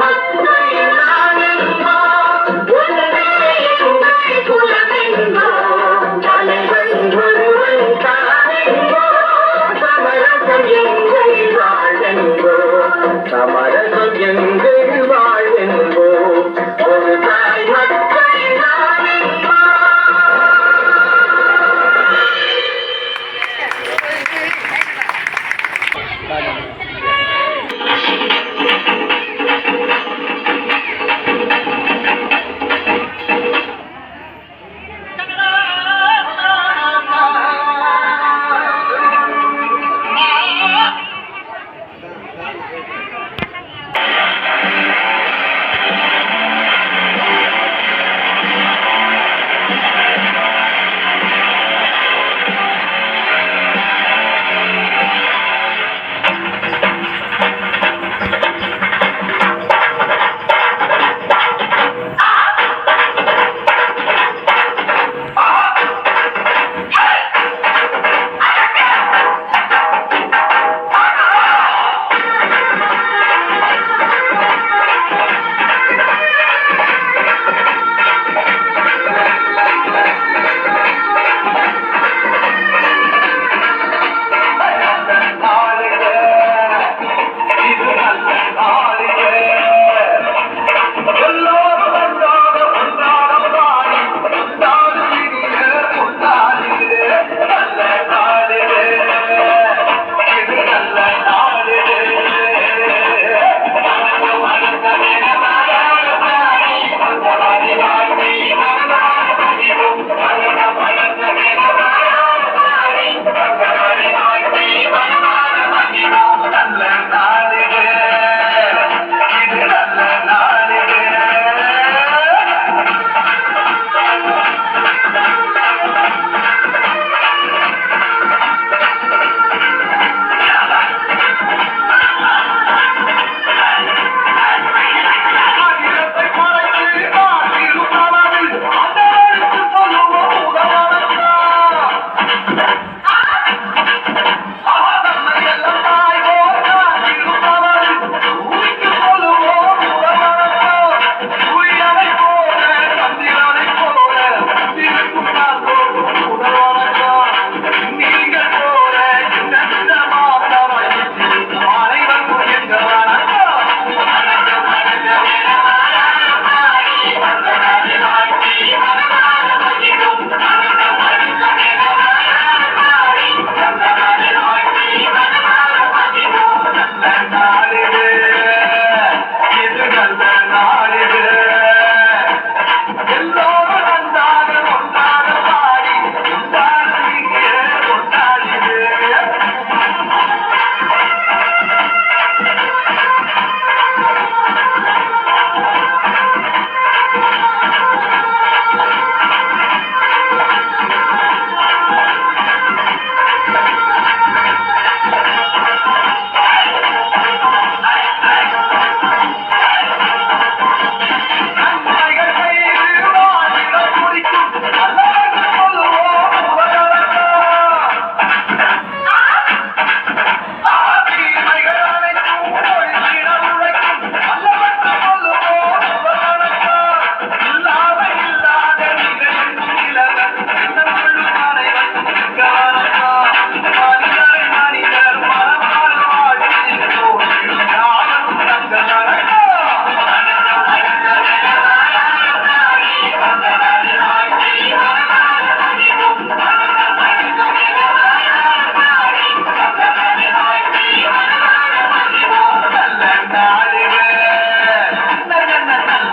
Famous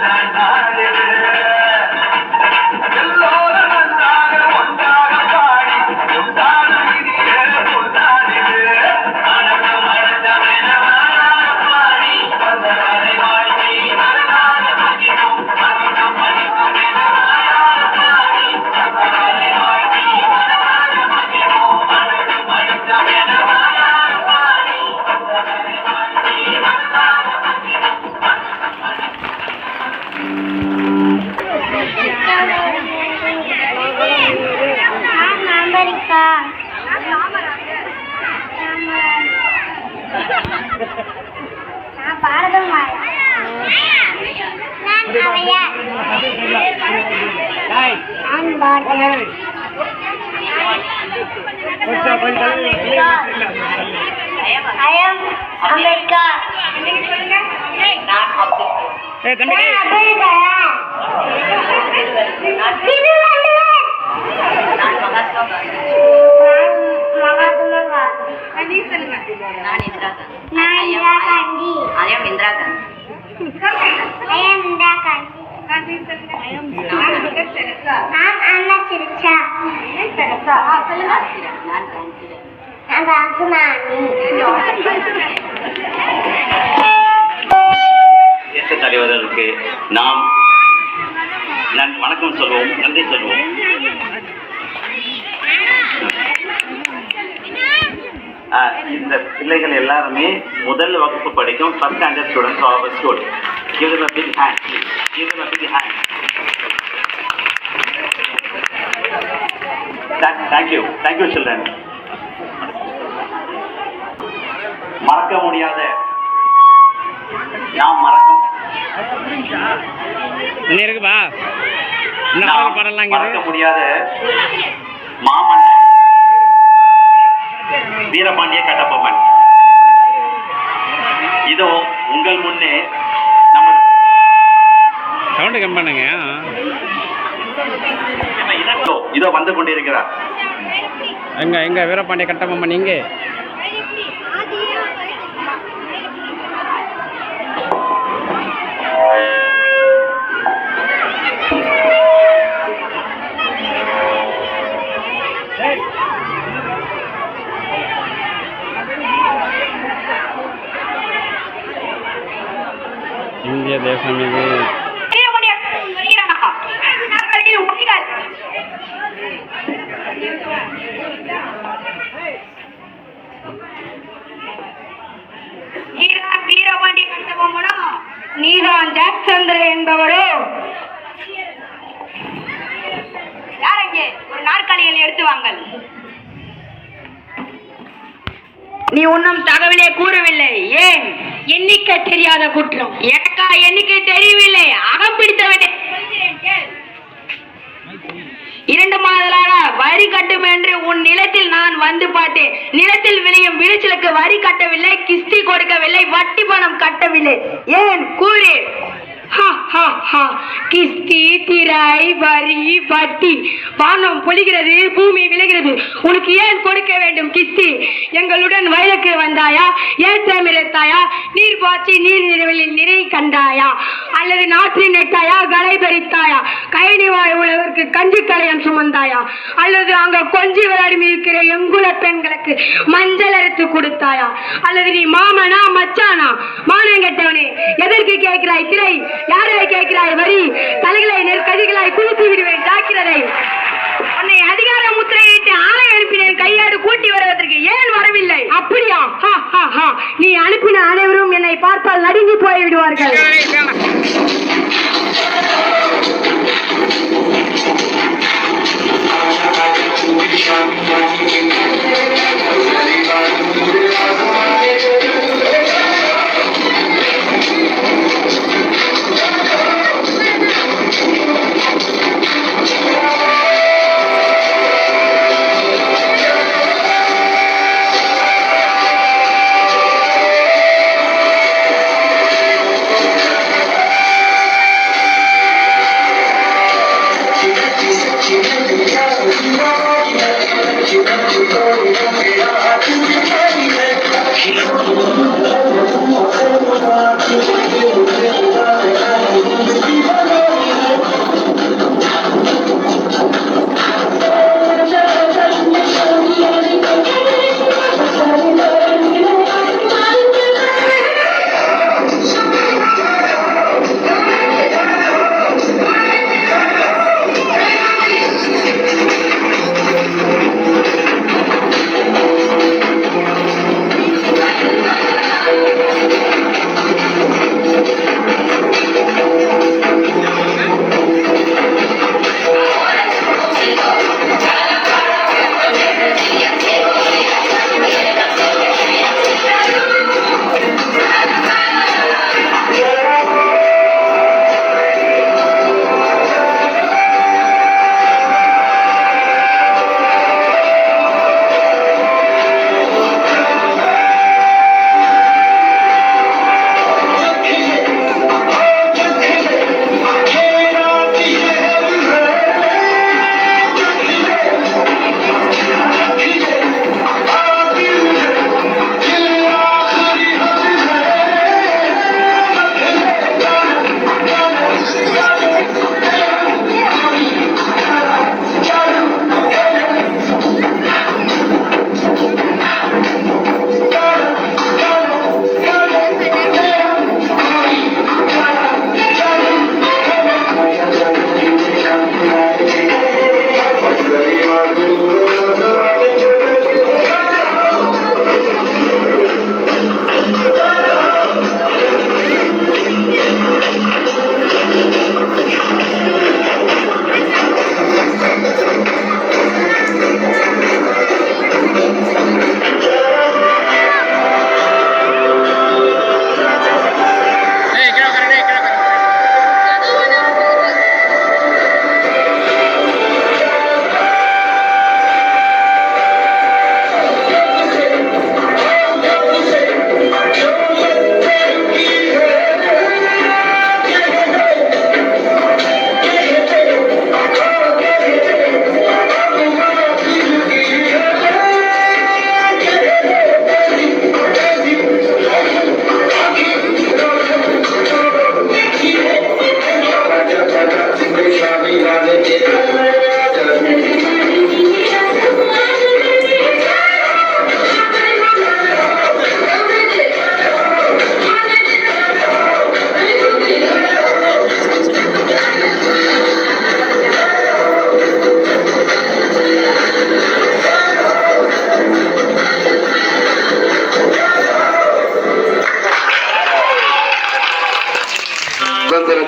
na na na நான் பாரதம் நான் பாரதம் America நான் நான் இந்திரா காந்தி நான் இந்திரா காந்தி ஐயம் Indira Gandhi I am Indira Gandhi. நான் அண்ணா சிரிச்சா நான் காந்தி நான் ராகுநாணி தேச தலைவர்களுக்கு நாம் நன் வணக்கம் சொல்வோம் நன்றி சொல்வோம் இந்த பிள்ளைகள் எல்லாருமே முதல் வகுப்பு படிக்கும் first standard students of our school give them a big hand Thank- thank you. Thank you children. மறக்க முடியாத நாம் மறக்கும் இருக்குப்பா மறக்க முடியாத மாமன் வீரபாண்டிய கட்டபொம்மன். இதோ உங்கள் முன்னே நம்ம சவுண்டு கம் பண்ணுங்க. இதோ, வந்து கொண்டிருக்கிறார். எங்க எங்க வீரபாண்டிய கட்டபொம்மன் நீங்க வீரபாண்டி கட்டபொம்மனோ நீதான் ஜாக் சந்திர என்பவரோ. யார் அங்கே ஒரு நாற்காலிகள் எடுத்து வாங்கள். நீ உன்னும் தகவலே கூறவில்லை. ஏன்? எண்ணிக்கை தெரியாத குற்றம். எனக்கா எண்ணிக்கை தெரியவில்லை. அகம் பிடித்தவனே. இரண்டு மாதலாக வரி கட்டும் என்று உன் நிலத்தில் நான் வந்து பார்த்தேன். நிலத்தில் விளையும் விளைச்சலுக்கு வரி கட்டவில்லை கிஸ்தி கொடுக்கவில்லை வட்டி பணம் கட்டவில்லை. ஏன்? கூறு. கிஸ்தி திரை வரி வட்டி. வானம் பொழிகிறது பூமி விளைகிறது உனக்கு ஏன் கொடுக்க வேண்டும் கிஸ்தி? எங்களுடன் வயலுக்கு வந்தாயா? ஏற்றம் இறைத்தாயா? நீர் பாய்ச்சி நீர் நிறுவலில் நிறை கண்டாயா? அல்லது நாற்றி நெட்டாயா? களை பறித்தாயா? கைனி வாய் உழவருக்கு கஞ்சி கலையம் சுமந்தாயா? அல்லது அங்க கொஞ்சி விளையாடி இருக்கிற எங்குல பெண்களுக்கு மஞ்சள் அரைத்து கொடுத்தாயா? அல்லது நீ மாமனா மச்சானா? மானம் கெட்டவனே எதற்கு கேட்கிறாய்? திரை யாரு கேட்கிறாய் வரி. தலைகளை நெற்கதிகளாய் குளித்து விடுவேன் ஜாக்கிரதை. உன்னை அதிகார முத்திரையிட்டு ஆணை அனுப்பினேன். கையாடு கூட்டி வருவதற்கு ஏன் வரவில்லை? அப்படியா? ஹா, ஹா, ஹா. நீ அனுப்பின அனைவரும் என்னை பார்த்தால் நடுங்கி போய்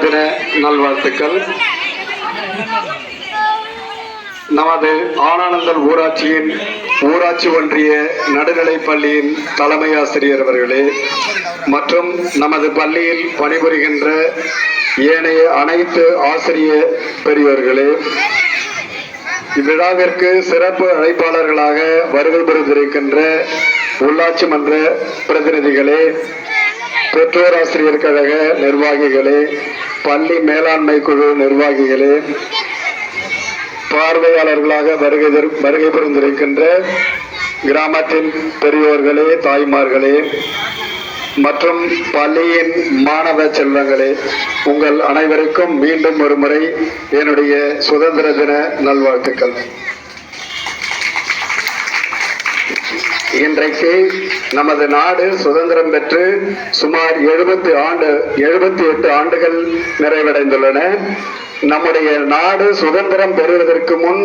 தின நல்வாழ்த்துக்கள். நமது ஆனானந்தல் ஊராட்சியின் ஊராட்சி ஒன்றிய நடுநிலைப் பள்ளியின் தலைமை ஆசிரியர் அவர்களே மற்றும் நமது பள்ளியில் பணிபுரிகின்ற ஏனைய அனைத்து ஆசிரிய பெரியோர்களே இவ்விழாவிற்கு சிறப்பு அழைப்பாளர்களாக வருகை புரிந்திருக்கின்ற உள்ளாட்சி மன்ற பிரதிநிதிகளே பெற்றோர் ஆசிரியர் கழக நிர்வாகிகளே பள்ளி மேலாண்மை குழு நிர்வாகிகளே பார்வையாளர்களாக வருகை வருகை புரிந்திருக்கின்ற கிராமத்தின் பெரியோர்களே தாய்மார்களே மற்றும் பள்ளியின் மாணவ செல்வங்களே உங்கள் அனைவருக்கும் மீண்டும் ஒரு முறை என்னுடைய சுதந்திர தின நல்வாழ்த்துக்கள். இன்றைக்கு நமது நாடு சுதந்திரம் பெற்று சுமார் எழுபத்தி ஆண்டு எழுபத்தி எட்டு ஆண்டுகள் நிறைவடைந்துள்ளன. நம்முடைய நாடு சுதந்திரம் பெறுவதற்கு முன்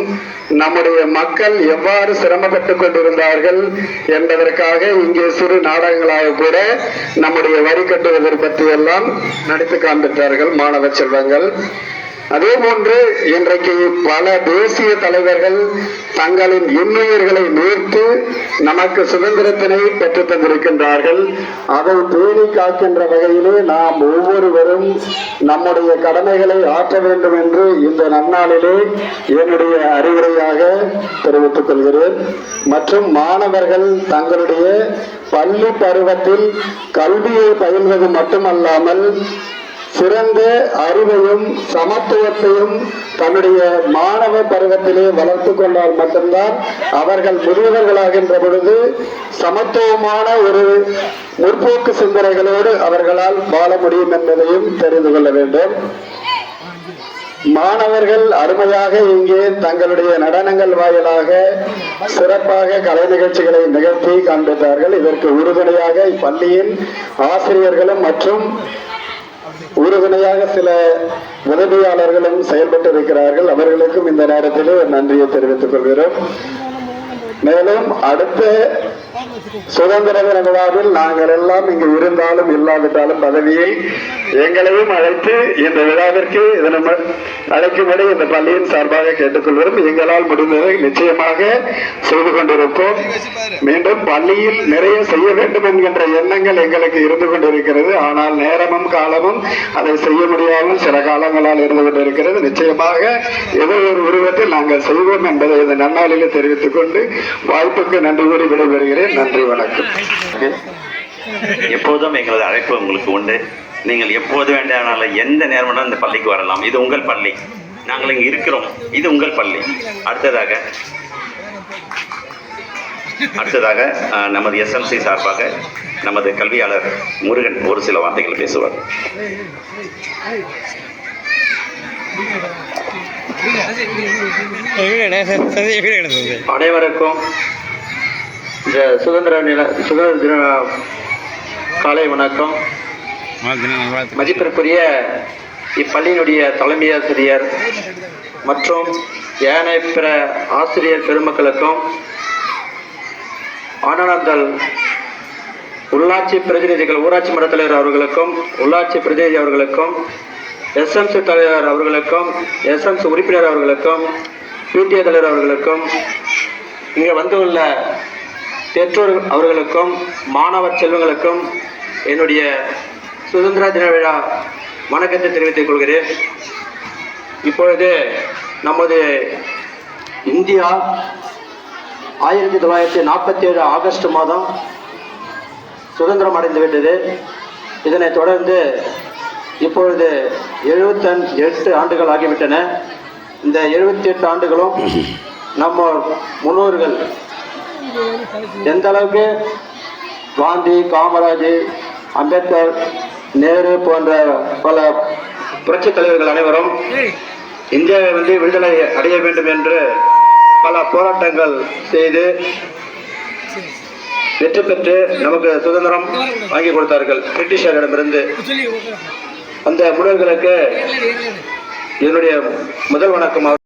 நம்முடைய மக்கள் எவ்வாறு சிரமப்பட்டுக் கொண்டிருந்தார்கள் என்பதற்காக இங்கே சிறு நாடகங்களாக கூட நம்முடைய வரி கட்டுவதை பற்றியெல்லாம் நடித்து காண்பித்தார்கள் மாணவ செல்வங்கள். அதே போன்று இன்றைக்கு பல தேசிய தலைவர்கள் தங்களின் இன்னுயிர்களை நீர்த்து நமக்கு சுதந்திரத்தினை பெற்றுத் தந்திருக்கின்றார்கள். அதை பேணி காக்கின்ற வகையிலே நாம் ஒவ்வொருவரும் நம்முடைய கடமைகளை ஆற்ற வேண்டும் என்று இந்த நன்னாளிலே என்னுடைய அறிவுரையாக தெரிவித்துக் கொள்கிறேன். மற்றும் மாணவர்கள் தங்களுடைய பள்ளி பருவத்தில் கல்வியை பயில்வது மட்டுமல்லாமல் சிறந்த அறிவையும் சமத்துவத்தையும் தன்னுடைய மாணவ பருவத்திலே வளர்த்து கொண்டால் மட்டும்தான் அவர்கள் முதியவர்களாகின்ற பொழுது சமத்துவமான ஒரு முற்போக்கு சிந்தனைகளோடு அவர்களால் வாழ முடியும் என்பதையும் தெரிந்து கொள்ள வேண்டும். மாணவர்கள் அருமையாக இங்கே தங்களுடைய நடனங்கள் வாயிலாக சிறப்பாக கலை நிகழ்ச்சிகளை நிகழ்த்தி காண்பித்தார்கள். இதற்கு உறுதுணையாக இப்பள்ளியின் ஆசிரியர்களும் மற்றும் உறுதுணையாக சில உதவியாளர்களும் செயல்பட்டு இருக்கிறார்கள் அவர்களுக்கும் இந்த நேரத்தில் நன்றியை தெரிவித்துக் கொள்கிறோம். மேலும் அடுத்த சுதந்திர தின விழாவில் நாங்கள் எல்லாம் இங்கு இருந்தாலும் இல்லாவிட்டாலும் பதவியை எங்களையும் அழைத்து இந்த விழாவிற்கு இதனை அழைக்கும்படி இந்த பள்ளியின் சார்பாக கேட்டுக்கொள்கிறோம். எங்களால் முடிந்ததை நிச்சயமாக செய்து கொண்டிருப்போம். மீண்டும் பள்ளியில் நிறைய செய்ய வேண்டும் என்கின்ற எண்ணங்கள் எங்களுக்கு இருந்து கொண்டிருக்கிறது. ஆனால் நேரமும் காலமும் அதை செய்ய முடியாமல் சில காலங்களால் இருந்து கொண்டிருக்கிறது. நிச்சயமாக ஏதோ ஒரு உருவத்தில் நாங்கள் செய்வோம் என்பதை இந்த நன்னாளிலே தெரிவித்துக் கொண்டு வாய்ப்புக்கு நன்றி கூறி விடைபெறுகிறேன். நன்றி வணக்கம். எப்போதும் எங்களது அழைப்பு உங்களுக்கு உண்டு. நீங்கள் எப்போது வேண்டானாலும் எந்த நேரம் வேணாலும் இந்த பள்ளிக்கு வரலாம். இது உங்கள் பள்ளி. நாங்கள் இங்கே இருக்கிறோம். இது உங்கள் பள்ளி. அடுத்ததாக அடுத்ததாக நமது எஸ்எம்சி சார்பாக நமது கல்வியாளர் முருகன் ஒரு சில வார்த்தைகள் பேசுவார். அனைவருக்கும் இந்த சுதந்திர நில சுதந்திர தின காலை வணக்கம். மதிப்பிற்குரிய இப்பள்ளியினுடைய தலைமை ஆசிரியர் மற்றும் ஏனைய பிற ஆசிரியர் பெருமக்களுக்கும் ஆனந்தல் உள்ளாட்சி பிரதிநிதிகள் ஊராட்சி மன்ற தலைவர் அவர்களுக்கும் உள்ளாட்சி பிரதிநிதி அவர்களுக்கும் எஸ்எம்சி தலைவர் அவர்களுக்கும் எஸ்எம்சி உறுப்பினர் அவர்களுக்கும் பிடிஏ தலைவர் அவர்களுக்கும் இங்கே வந்துள்ள பெற்றோர் அவர்களுக்கும் மாணவர் செல்வங்களுக்கும் என்னுடைய சுதந்திர தின விழா வணக்கத்தை தெரிவித்துக் கொள்கிறேன். இப்பொழுது நமது இந்தியா ஆயிரத்தி தொள்ளாயிரத்தி நாற்பத்தி ஏழு ஆகஸ்ட் மாதம் சுதந்திரம் அடைந்து விட்டது. இதனைத் தொடர்ந்து இப்பொழுது எழுபத்தன் எட்டு ஆண்டுகள் ஆகிவிட்டன. இந்த எழுபத்தி எட்டு ஆண்டுகளும் நம்ம முன்னோர்கள் எந்த அளவுக்கு காந்தி காமராஜ் அம்பேத்கர் நேரு போன்ற பல புரட்சித் தலைவர்கள் அனைவரும் இந்தியாவை வந்து விடுதலை அடைய வேண்டும் என்று பல போராட்டங்கள் செய்து வெற்றி பெற்று நமக்கு சுதந்திரம் வாங்கி கொடுத்தார்கள். பிரிட்டிஷாரிடமிருந்து அந்த முன்னோர்களுக்கு என்னுடைய முதல் வணக்கம்.